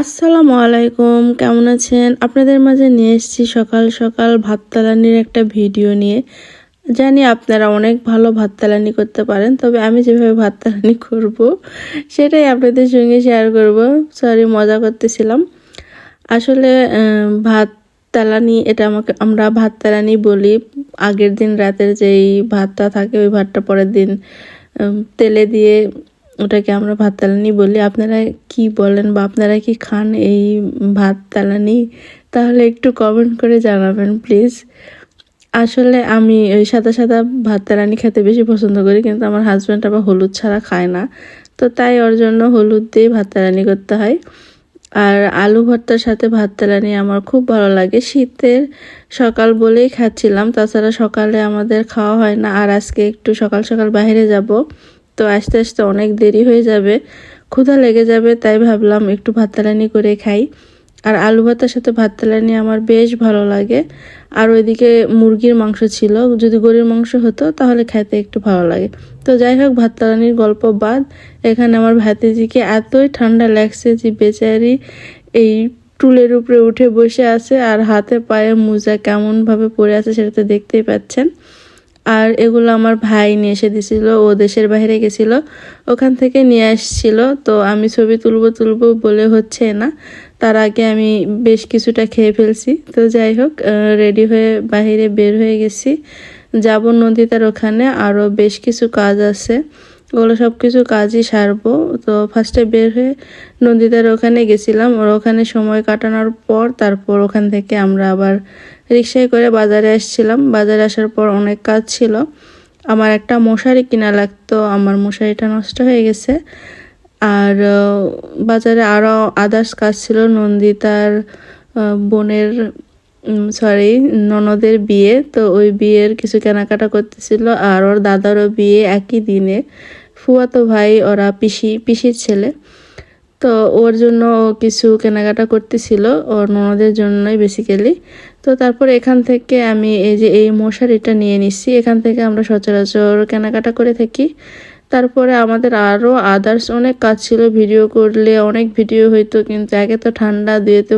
আসসালামু আলাইকুম, কেমন আছেন? আপনাদের মাঝে নিয়ে এসেছি সকাল সকাল ভাত তালানির একটা ভিডিও নিয়ে। জানি আপনারা অনেক ভালো ভাত তালানি করতে পারেন, তবে আমি যেভাবে ভাত তালানি করব, সেটাই আপনাদের সঙ্গে শেয়ার করব। সরি মজা করতেছিলাম। আসলে ভাত তালানি এটা আমাকে, আমরা ভাত তালানি বলি, আগের দিন রাতের যেই ভাতটা থাকে, ওই ভাতটা পরের দিন তেলে দিয়ে ওটাকে আমরা ভাত তালানি বলি। আপনারা কি বলেন বা আপনারা কি খান এই ভাত তালানি তাহলে একটু কমেন্ট করে জানাবেন প্লিজ আসলে আমি ওই সাদা সাদা ভাত তালানি খেতে বেশি পছন্দ করি, কিন্তু আমার হাজব্যান্ড আবার হলুদ ছাড়া খায় না। তো তাই ওর জন্য হলুদ দিয়ে ভাত তালানি করতে হয়। আর আলু ভর্তার সাথে ভাত তেলানি আমার খুব ভালো লাগে। শীতের সকাল বলেই খাচ্ছিলাম, তাছাড়া সকালে আমাদের খাওয়া হয় না। আর আজকে একটু সকাল সকাল বাইরে যাব। তো আস্তে আস্তে অনেক দেরি হয়ে যাবে। ক্ষুধা লেগে যাবে, তাই ভাবলাম একটু ভাত তেলানি করে খাই। আর আলু ভাতার সাথে ভাত তেলানি আমার বেশ ভালো লাগে। আর ওইদিকে মুরগির মাংস ছিল। যদি গরুর মাংস হতো, তাহলে খেতে একটু ভালো লাগে। তো যাই হোক ভাত তেলানির গল্প বাদ। এখানে আমার ভাতিজিকে এতই ঠান্ডা লাগছে যে বেচারি এই টুলের উপরে উঠে বসে আছে আর হাতে পায়ে মোজা কেমনভাবে পড়ে আছে সেটা তো দেখতেই পাচ্ছেন। আর এগুলো আমার ভাই নিয়ে এসে দিছিল ও দেশের বাইরে গেছিল, ওখান থেকে নিয়ে আসছিল। তো আমি ছবি তুলবো তুলবো বলে হচ্ছে না, তার আগে আমি বেশ কিছুটা খেয়ে ফেলছি। তো যাই হোক রেডি হয়ে বাহিরে বের হয়ে গেছি। যাব নদীতার ওখানে আরও বেশ কিছু কাজ আছে। ওগুলো সব কিছু কাজই সারবো। তো ফার্স্টে বের হয়ে নদীতার ওখানে গেছিলাম। ওর ওখানে সময় কাটানোর পর তারপর ওখান থেকে আমরা আবার রিক্সায় করে বাজারে আসছিলাম। বাজারে আসার পর অনেক কাজ ছিল। আমার একটা মশারি কিনা লাগতো। আমার মশারিটা নষ্ট হয়ে গেছে। আর বাজারে আরও আদার্স কাজ ছিল। নন্দিতার বোনের সরি ননদের বিয়ে। তো ওই বিয়ের কিছু কেনাকাটা করতেছিল আর ওর দাদারও বিয়ে একই দিনে। ফুয়াতো ভাই, ওরা পিসি, পিসির ছেলে। তো ওর জন্য কিছু কেনাকাটা করতেছিল, ওর ননদের জন্যই বেসিক্যালি তো তারপর এখান থেকে আমি এই যে এই মশারিটা নিয়ে নিচ্ছি, এখান থেকে আমরা সচরাচর কেনাকাটা করে থাকি। তারপরে আমাদের আরও আদার্স অনেক কাজ ছিল ভিডিও করলে অনেক ভিডিও হইতো, কিন্তু একে তো ঠান্ডা দিয়ে তো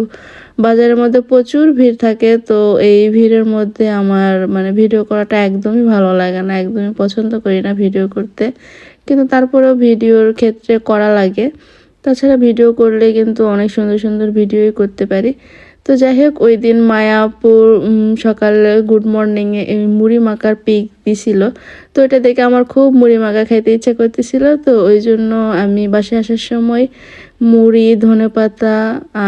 বাজারের মধ্যে প্রচুর ভিড় থাকে, তো এই ভিড়ের মধ্যে আমার মানে ভিডিও করাটা একদমই ভালো লাগে না, একদমই পছন্দ করি না ভিডিও করতে। কিন্তু তারপরেও ভিডিওর ক্ষেত্রে করা লাগে। তাছাড়া ভিডিও করলে কিন্তু অনেক সুন্দর সুন্দর ভিডিওই করতে পারি। তো যাই হোক, ওই দিন মায়াপুর সকাল গুড মর্নিংয়ে মুড়ি মাখার পিক দিছিল। তো এটা দেখে আমার খুব মুড়ি মাখা খাইতে ইচ্ছা করতেছিল। তো ওই জন্য আমি বাসে আসার সময় মুড়ি ধনে পাতা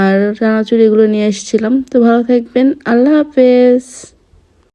আর চানাচুর এগুলো নিয়ে এসেছিলাম। তো ভালো থাকবেন। আল্লাহ হাফেজ।